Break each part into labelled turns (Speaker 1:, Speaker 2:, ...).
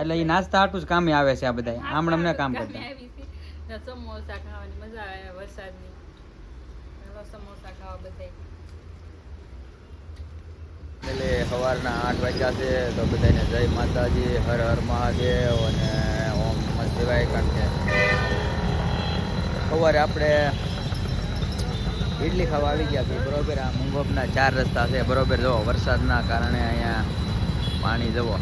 Speaker 1: એટલે એ નાસ્તા આટલું જ કામે આવે છે આ બધા આમણે અમને કામ કરતા.
Speaker 2: ને સમોસા ખાવાની મજા આવે વરસાદની. સમોસા ખાવા બધાય.
Speaker 1: એટલે સવારના આઠ વાગ્યા છે તો બધાને જય માતાજી હર હર મહાદેવ અને ઓમ નમઃ શિવાય કારણ કે સવારે આપણે ઇડલી ખાવા આવી ગયા છીએ બરોબર. આ મુંગોપના ચાર રસ્તા છે. બરોબર જો વરસાદના કારણે અહીંયા પાણી જવો.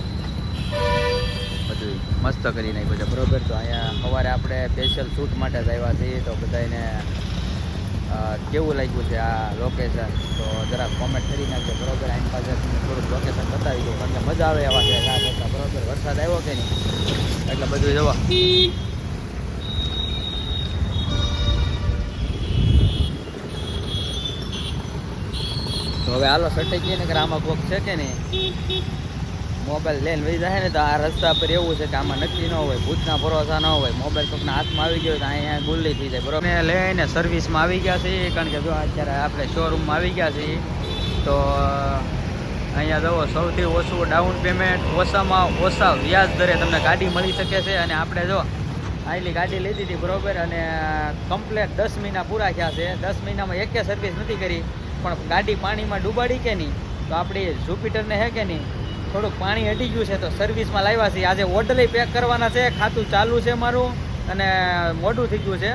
Speaker 1: બધું મસ્ત કરી નાખ્યું છે. બરોબર, તો અહીંયા સવારે આપણે સ્પેશિયલ શૂટ માટે જ આવ્યા છીએ. તો બધાને કેવું લાગ્યું છે આ લોકેશન તો જરા કોમેન્ટ કરી નાખજો. બરોબર, આની પાસે થોડુંક લોકેશન બતાવી દઉં. કારણ કે મજા આવે એવા છે. આ કરતાં બરોબર. વરસાદ આવ્યો કે નહીં? એટલે બધું જોવા. તો હવે હાલો સટે જઈએ ને કે આમાં કોક છે કે નહીં? મોબાઈલ લઈને વહી જાય ને તો આ રસ્તા પર એવું છે કે આમાં નક્કી ન હોય, ભૂતના ભરોસા ન હોય, મોબાઈલ કોકના હાથમાં આવી ગયો તો અહીંયા ગુલ્લી થઈ જાય, બરોબર? લઈને સર્વિસમાં આવી ગયા છે, કારણ કે જો અત્યારે આપણે શોરૂમમાં આવી ગયા છીએ તો અહીંયા જુઓ સૌથી ઓછું ડાઉન પેમેન્ટ ઓછામાં ઓછા વ્યાજ દરે તમને ગાડી મળી શકે છે અને આપણે જો આટલી ગાડી લીધી હતી, બરોબર? અને કમ્પ્લેટ દસ મહિના પૂરા થયા છે. દસ મહિનામાં એકે સર્વિસ નથી કરી, પણ ગાડી પાણીમાં ડૂબાડી કે નહીં, તો આપણી જુપિટરને હે કે નહીં? થોડુંક પાણી હટી ગયું છે તો સર્વિસમાં લાવ્યા છે આજે ઓડલી પેક કરવાના છે, ખાતું ચાલુ છે મારું અને મોઢું થઈ ગયું છે.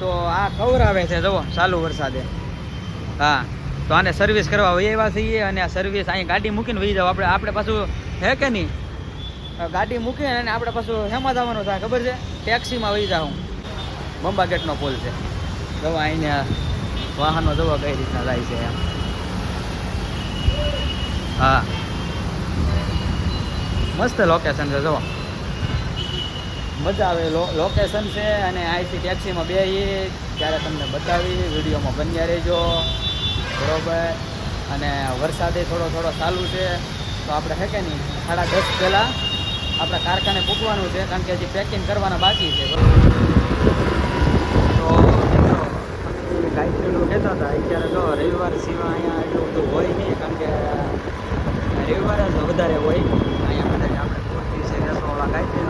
Speaker 1: તો આ કવર આવે છે, જુઓ, ચાલુ વરસાદે. હા, તો આને સર્વિસ કરવા વહી આવ્યા છીએ અને આ સર્વિસ અહીં ગાડી મૂકીને વહી જાવ આપણે આપણે પાછું હે કે નહીં? ગાડી મૂકીને અને આપણે પાછું હેમાં જવાનું થાય ખબર છે? ટેક્સીમાં વહી જાઉં બંબા ગેટનો પુલ છે. જવા અહીંને વાહનો જવા કઈ રીતના જાય છે એમ. હા. મસ્ત લોકેશન છે જો મજા આવે. લોકેશન છે અને અહીંથી ટેક્સીમાં બેસીએ ત્યારે તમને બતાવી વિડીયોમાં બન્યા રહેજો. બરોબર. અને વરસાદે થોડો થોડો ચાલુ છે. તો આપણે હે કે નહીં? સાડા દસ પહેલાં આપણે કારખાને પૂકવાનું છે, કારણ કે હજી પેકિંગ કરવાના બાકી છે. તો ગાઈડ કહેતા હતા. અત્યારે તો રવિવાર સિવાય અહીંયા એટલું બધું હોય નહીં, કારણ કે રવિવારે જ વધારે હોય. અહીંયા kahit yun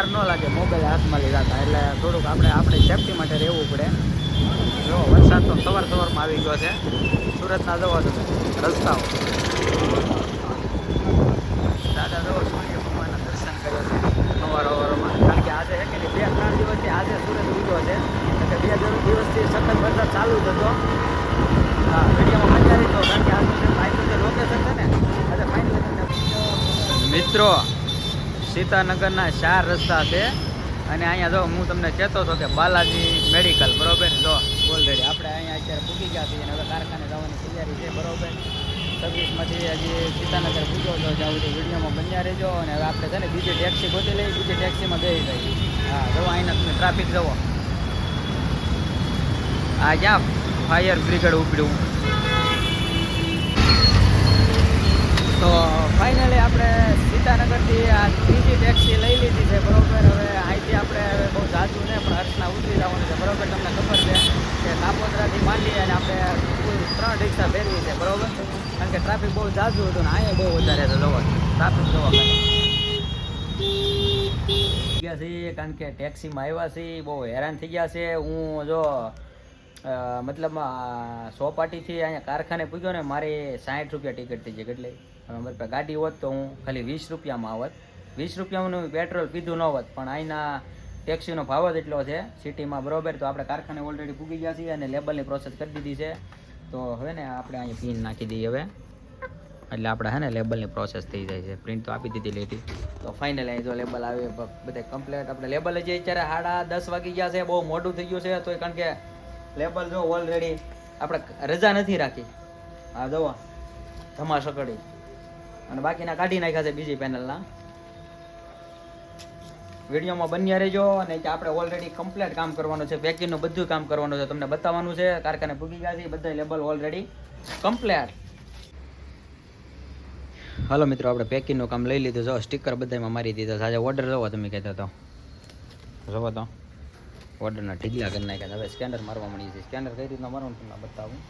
Speaker 1: વાર ન લાગે, મોબાઈલ હાથમાં લીધા હતા. એટલે થોડુંક આપણે આપણી સેફટી માટે રહેવું પડે. જો, વરસાદ તો સવાર સવારમાં આવી ગયો છે. સુરતના જવા તો રસ્તાઓ. દાદા જવો સૂર્ય દર્શન કર્યો છે. અવાર અવારમાં કારણ કે આજે એક બે ત્રણ દિવસથી આજે સુરત ઉગ્યો છે. એટલે બે ત્રણ દિવસથી સતત વરસાદ ચાલુ જ હતો. હા, વિડીયોમાં મજા તો કારણ કે આજનું જે જે લોકેશન છે ને, આજે ફાઇનલ મિત્રો સીતાનગરના ચાર રસ્તા છે. અને અહીંયા જો હું તમને કહેતો હતો કે બાલાજી મેડિકલ, બરોબર? જો ઓલરેડી આપણે અહીંયા અત્યારે પૂકી ગયા છીએ અને હવે કારખાને જવાની તૈયારી છે, બરોબર? સર્વિસમાંથી હજી સીતાનગર પૂછો તો જ્યાં વિડીયોમાં બન્યા રહેજો. અને હવે આપણે છે ને બીજી ટેક્સી ગોતી લઈ બીજી ટેક્સીમાં બેસી જઈએ. હા, જો અહીંના તમે ટ્રાફિક જવો આ ક્યાં ફાયર બ્રિગેડ ઉપડ્યું તો ફાઇનલી આપણે સીતાનગરથી આ ત્રીજી ટેક્સી લઈ લીધી છે બરોબર હવે અહીંથી આપણે હવે બહુ જાજુ ને પણ હર્ષના ઉતરી જવાનું છે બરોબર તમને ખબર છે કે કાપોદરાથી માંડી અને આપણે ત્રણ રિક્ષા ફેરવી છે, બરોબર? કારણ કે ટ્રાફિક બહુ જાજુ હતું ને અહીંયા બહુ વધારે હતો જોવો. ટ્રાફિક જોવા ગયા છીએ કારણ કે ટેક્સીમાં આવ્યા છીએ બહુ હેરાન થઈ ગયા છે. હું જો મતલબ સોપાટીથી અહીંયા કારખાને પૂગ્યો ને, મારી સાઠ રૂપિયા ટિકિટ થઈ છે, કેટલી? હવે અમારી ગાડી હોત તો હું ખાલી વીસ રૂપિયામાં આવત વીસ રૂપિયાનું પેટ્રોલ પીધું ન હોત, પણ અહીંના ટેક્સીનો ભાવ જ એટલો છે સિટીમાં બરોબર. તો આપણે કારખાને ઓલરેડી પૂગી ગયા છીએ અને લેબલની પ્રોસેસ કરી દીધી છે. તો હવે ને આપણે અહીંયા પિન નાખી દઈએ હવે. એટલે આપણે હે ને લેબલની પ્રોસેસ થઈ જાય છે. પ્રિન્ટ તો આપી દીધી લેટી. તો ફાઇનલ અહીં જો લેબલ આવે બધા કમ્પ્લેટ આપણે લેબલ જે અત્યારે સાડા દસ વાગી ગયા છે, બહુ મોડું થઈ ગયું છે. તો કારણ કે લેબલ જો ઓલરેડી આપણે રજા નથી રાખી. હા, જુઓ. ધમાસકડી અને બાકીના કાઢી નાખ્યા છે બીજી પેનલના વિડીયોમાં બન્યા રહેજો અને આપણે ઓલરેડી કમ્પ્લીટ કામ કરવાનું છે પેકિંગનું બધું કામ કરવાનું છે, તમને બતાવવાનું છે, કારખાને ભૂગી ગયા છે બધા લેબલ ઓલરેડી કમ્પ્લીટ હાલો મિત્રો, આપણે પેકિંગનું કામ લઈ લીધું જો સ્ટીકર બધામાં મારી દીધા આજે ઓર્ડર જોવો તમે કહેતા તો. જોવો તો. ઓર્ડરના ઢીગલા કરી નાખ્યા હવે સ્કેનર મારવા મળી છે. સ્કેનર કઈ રીતના મારવાનું તમને બતાવું.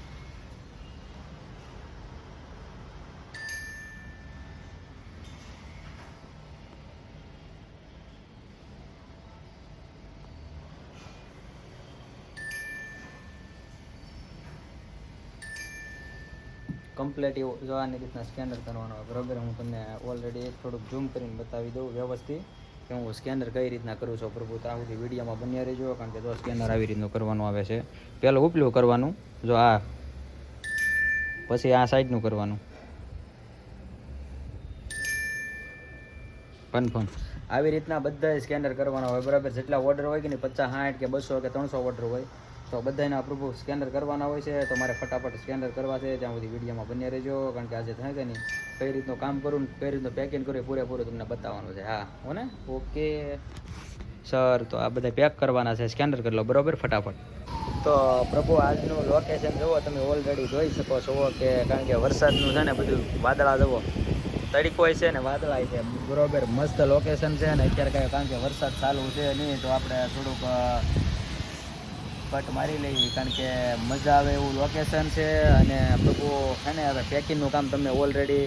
Speaker 1: કમ્પ્લેટ એવું જો રીતના સ્કેનર કરવાનો બરોબર? હું તમને ઓલરેડી થોડુંક ઝૂમ કરીને બતાવી દઉં વ્યવસ્થિત કે હું સ્કેનર કઈ રીતના કરું છું. પ્રભુ ત્યાં સુધી વિડીયોમાં બન્યા રહેજો. કારણ કે જો સ્કેનર આવી રીતનું કરવાનું આવે છે. પહેલું ઉપલું કરવાનું. જો આ. પછી આ સાઈડનું કરવાનું. કન્ફર્મ આવી રીતના બધા સ્કેનર કરવાના હોય. બરાબર? જેટલા ઓર્ડર હોય કે નહીં, પચાસ, સાઠ કે બસો કે ત્રણસો ઓર્ડર હોય. તો બધાને પ્રભુ સ્કેનર કરવાના હોય છે, તો મારે ફટાફટ સ્કેનર કરવા છે ત્યાં સુધી વિડીયોમાં બન્યા રહેજો, કારણ કે આજે થાય કે નહીં કઈ રીતનું કામ કરું કઈ રીતનું પેકિંગ કરું પૂરેપૂરું તમને બતાવવાનું છે. હા, હો ને? ઓકે સર તો આ બધા પેક કરવાના છે સ્કેનર કરી લો, બરોબર? ફટાફટ. તો પ્રભુ, આજનું લોકેશન જુઓ, તમે ઓલરેડી જોઈ શકો છો કે, કારણ કે વરસાદનું છે ને બધું વાદળા જુઓ. તડીકો છે ને વાદળા છે, બરોબર? મસ્ત લોકેશન છે ને, અત્યારે કાંઈ, કારણ કે વરસાદ ચાલુ છે નહીં, તો આપણે થોડુંક કટ મારી લઈએ કારણ કે મજા આવે એવું લોકેશન છે અને પ્રભુ છે ને હવે પેકિંગનું કામ તમને ઓલરેડી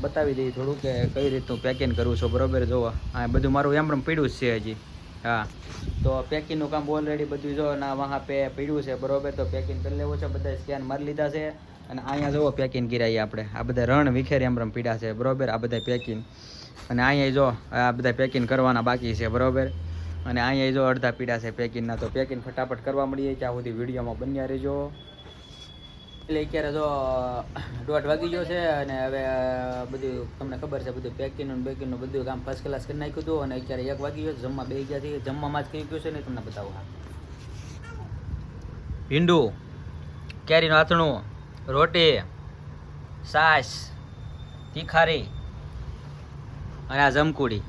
Speaker 1: બતાવી દઈએ થોડું કે કઈ રીતનું પેકિંગ કરવું છો, બરોબર? જુઓ હા બધું મારું એમ રમ પીડ્યું છે હજી. હા. તો પેકિંગનું કામ ઓલરેડી બધું જો ના વહાં પે પીડ્યું છે, બરોબર? તો પેકિંગ કરી લેવું છે બધા સ્કેન મારી લીધા છે. અને અહીંયા જુઓ પેકિંગ કરાવી આપણે. આ બધા રણ વિખેર એમ પીડા છે, બરોબર? આ બધા પેકિંગ અને અહીંયા જો, આ બધા પેકિંગ કરવાના બાકી છે, બરોબર? અને અહીંયા જો અડધા પીડા છે પેકિંગના, તો પેકિંગ ફટાફટ કરવા મળીએ ત્યાં સુધી વિડીયોમાં બન્યા રહેજો. એટલે અત્યારે જો દોઢ વાગી ગયો છે અને હવે બધું તમને ખબર છે, બધું પેકિંગનું બેકિંગનું બધું કામ ફર્સ્ટ ક્લાસ કરી નાખ્યું હતું અને અત્યારે એક વાગી ગયો જમવા બે ગયા છે જમવામાં જ કઈ ગયું છે ને તમને બતાવું હા. ભીંડું કેરીનું આથણું, રોટી, સાસ, તીખારી અને આ જમકુડી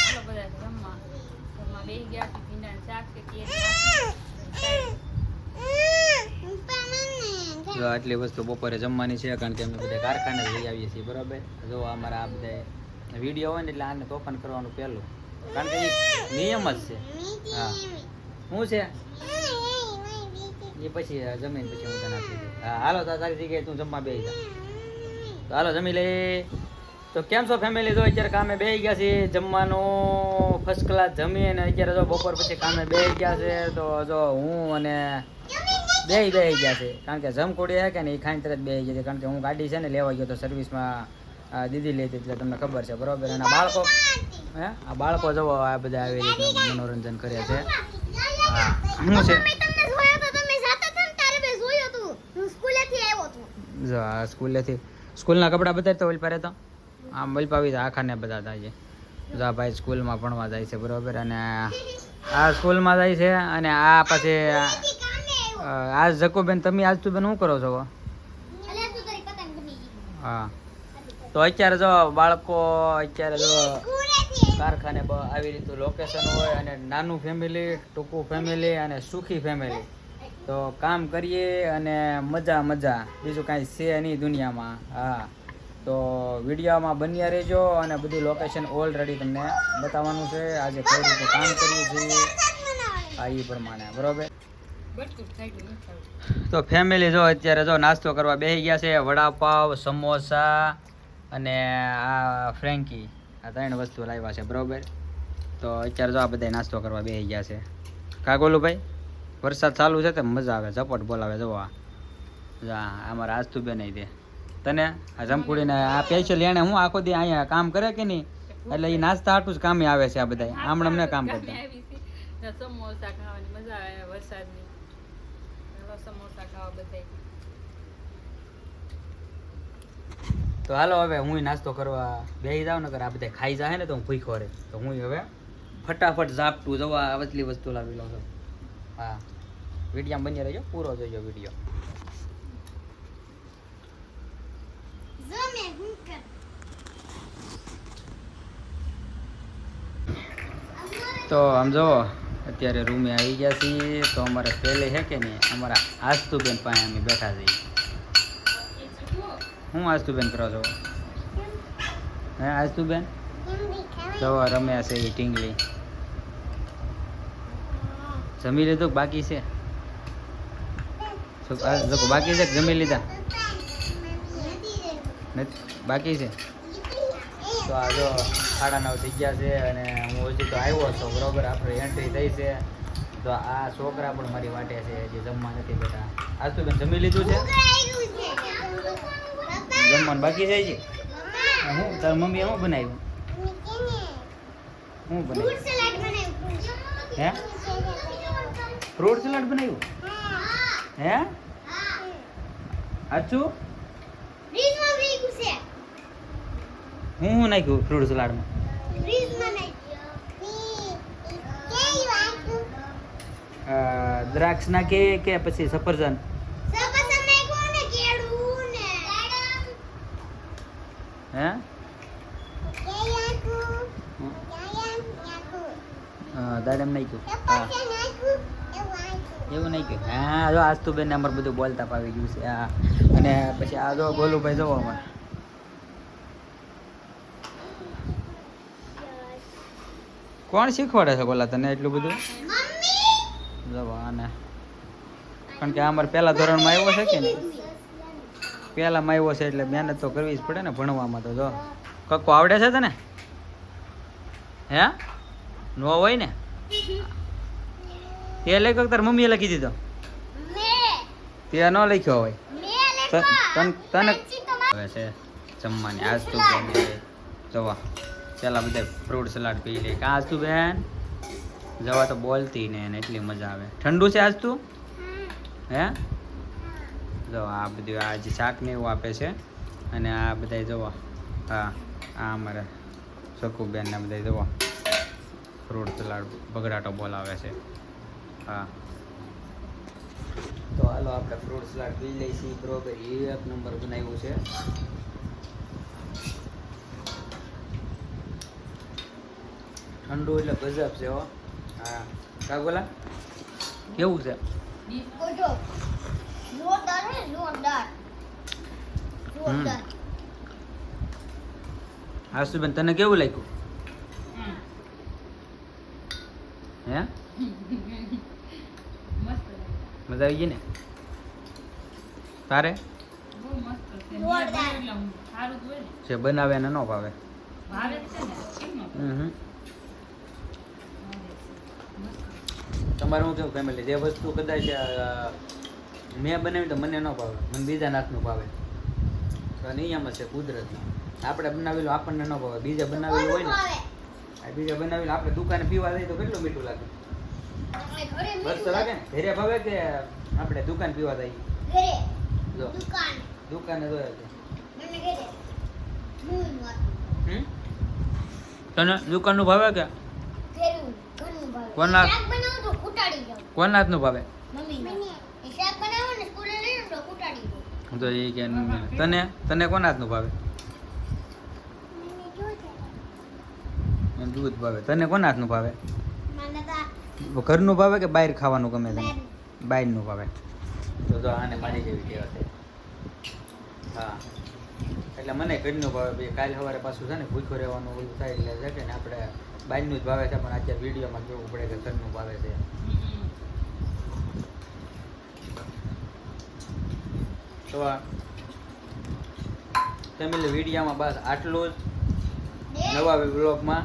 Speaker 2: ચાલો બધા જમવા બેસી ગયા છે ભીંડાનું શાક
Speaker 1: જો આટલી વસ્તુ બપોરે જમવાની છે, કારણ કે અમે બધા કારખાને લઈ આવીએ છીએ, બરાબર? જો અમારા આ બધા વીડિયો હોય ને એટલે આને તોફાન કરવાનું પહેલું. કારણ કે નિયમ જ છે. હા. શું છે? એ પછી જમીન પછી હું તને આપી દઉં હાલો તારી જગ્યાએ તું જમવા બેસી જા. હાલો, જમી લઈ તો કેમ છો ફેમિલી જો અત્યારે કામે બે ગયા છે જમવાનું ફર્સ્ટ ક્લાસ જમી અને અત્યારે જો બપોર પછી કામે બેસી ગયા છે તો જો હું અને બે બે ગયા છે કારણ કે જમકુડી હે કે ને એ ખાઈને તરત બે ગયા છે. કારણ કે હું ગાડી છે ને લેવા ગયો તો સર્વિસમાં દીદી લેતી એટલે તમને ખબર છે. બરોબર? અને બાળકો હે? આ બાળકો જવો આ બધા આવી રીતે મનોરંજન કરે છે. હા. શું છે? જો સ્કૂલેથી સ્કૂલના કપડાં બતાય તો પહેરે રહેતો આમ વલપાવી આખાને બધા થાય છે. બધા ભાઈ સ્કૂલમાં ભણવા જાય છે બરોબર? અને આ સ્કૂલમાં જાય છે અને આ પછી આ આજ જકોબેન તમે આજ તું બેન શું કરો છો? હા. તો અત્યારે જો બાળકો અત્યારે જો કારખાને આવી રીતનું લોકેશન હોય અને નાનું ફેમિલી ટૂંકું ફેમિલી અને સુખી ફેમિલી તો કામ કરીએ અને મજા મજા. બીજું કાંઈ છે નહીં દુનિયામાં. હા. તો વિડીયોમાં બન્યા રહેજો અને બધું લોકેશન ઓલરેડી તમને બતાવવાનું છે. આજે કઈ રીતે કામ કરીએ છીએ, આ એ પ્રમાણે. બરોબર. તો ફેમિલી જો અત્યારે જો નાસ્તો કરવા બેસી ગયા છે. વડાપાવ, સમોસા અને આ ફ્રેન્કી, આ ત્રણ વસ્તુ લાવ્યા છે. બરોબર? તો અત્યારે જો આ બધા નાસ્તો કરવા બેસી ગયા છે. કા ભાઈ વરસાદ ચાલુ છે તો મજા આવે, ઝપટ બોલાવે જવા જો આજ અમારા બે નહીં દે. તને આ જમકુડીને આ સ્પેશિયલ એને હું આખો દી અહીંયા કામ કરે કે નહીં? એટલે એ નાસ્તા હાટું જ કામે આવે છે આ બધા આમણે અમને કામ કરતા.
Speaker 2: સમોસા ખાવાની મજા આવે વરસાદની. સમોસા ખાવા બધા
Speaker 1: તો હાલો હવે હું નાસ્તો કરવા બેસી જાઉં નગર આ બધા ખાઈ જાય ને તો હું ભૂખો રે તો હું હવે ફટાફટ ઝાપટું જવા આવતલી વસ્તુ લાવી લઉં છું. હા. વિડીયામાં બની રહેજો પૂરો જોઈજો વીડિયો. તો આમ જો, અત્યારે રૂમે આવી ગયા છીએ. તો અમારે પહેલે છે કે નહીં, અમારા આસ્તુબેન પાસે અમે બેઠા છીએ. હું આસ્તુબેન કરો છો? હે આસ્તુબેન? જવા રમ્યા છે એ ટીંગલી જમી લીધું બાકી છે? બાકી છે જમી લીધા? બાકી છે? તો આ જો સાડા નવ થઈ ગયા છે અને હું હજી તો આવ્યો છો બરોબર? આપણે એન્ટ્રી થઈ છે. તો આ છોકરા પણ મારી વાટે છે હજી જમવા નથી બેઠા. આજ તો જમી લીધું છે? જમવાનું બાકી છે હજી? હું તાર મમ્મીએ શું બનાવ્યું? શું બનાવ્યું? હે? ફ્રૂટ સલાડ બનાવ્યું? હે? સાચું હું શું નાખ્યું ફ્રૂટ સલાડમાં? અ, દ્રાક્ષ નાખે કે પછી સફરજન? હે? દાડમ નાખ્યું. હા એવું નાખ્યું. હા જો આજ તો બેન અમારે બધું બોલતા પાવી ગયું છે. હા. અને પછી આ જો ગોલુભાઈ જોવો અમારે. કોણ શીખવાડે છે ગોલા તને એટલું બધું? જવો આને. કારણ કે અમારે પહેલા ધોરણમાં આવ્યો છે કે ને પહેલામાં આવ્યો છે એટલે મહેનત તો કરવી જ પડે ને ભણવામાં તો જો. કક્કો આવડે છે તને? હે? નો હોય ને? તે લેખક તાર મમ્મીએ લખી દીધો. તે ન લખ્યો હોય. તન- હવે છે જમવાની. આજ તું જવા. પેલા બધા ફ્રૂટ સલાડ પી લે. આજ તું બેન જવા તો બોલતી ને એને એટલી મજા આવે. ઠંડુ છે આજ તું? હે? જો આ બધું આજ શાક ને એવું આપે છે, અને આ બધા જવા હા, આ અમારે શકુબેન ને બધા જવા ફ્રૂટ સલાડ બગડાટો બોલાવે છે. હા. તો હાલો આપણે ફ્રૂટ સલાડ પી લઈશી. બરોબર, એ એક નંબર બનાવ્યું છે. ઠંડુ એટલે ગજબ છે હો. હા. કા કેવું છે? આશુબેન તને કેવું લાગ્યું? હે? મજા આવી ગઈ ને? તારે?
Speaker 2: છે ને
Speaker 1: બનાવે એને ન ભાવે.
Speaker 2: ભાવે છે ને ન ભાવે?
Speaker 1: હમ
Speaker 2: ભાવે છે. મસ્ત.
Speaker 1: તમારે હું કેવું ફેમિલી જે વસ્તુ કદાચ મેં બનાવી તો મને ન ભાવે. મને બીજા નાથનું ભાવે. તો નિયમ જ છે કુદરતી. આપણે બનાવેલું આપણને ન ભાવે. બીજા બનાવેલું હોય ને આ બીજા બનાવેલું આપણે દુકાને પીવા જઈએ તો કેટલું મીઠું લાગે? બસ તો લાગે ને? ઘરે ભાવે કે આપણે દુકાન પીવા જઈએ? જો. દુકાને. જોઈએ છે હમ? તને દુકાનનું ભાવે કે? કોના કોના હાથનું ભાવે? તો એ કે તને તને કોના હાથનું ભાવે દૂધ ભાવે. તને કોના હાથનું ભાવે ઘરનું ભાવે કે બહાર ખાવાનું ગમે તને? બહારનું. ભાવે. તો તો આને મારી જેવી કહેવાય. હા. એટલે મને ઘરનું ભાવે કાલે સવારે પાછું છે ને ભૂખ્યો રહેવાનું ઓલું થાય એટલે છે કે આપણે બહારનું જ ભાવે છે, પણ અત્યારે વિડીયોમાં જોવું પડે કે ઘરનું ભાવે છે. તો ફેમિલી વિડીયોમાં બસ આટલું જ. નવા બ્લોગમાં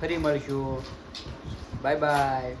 Speaker 1: ફરી મળીશું. Bye bye.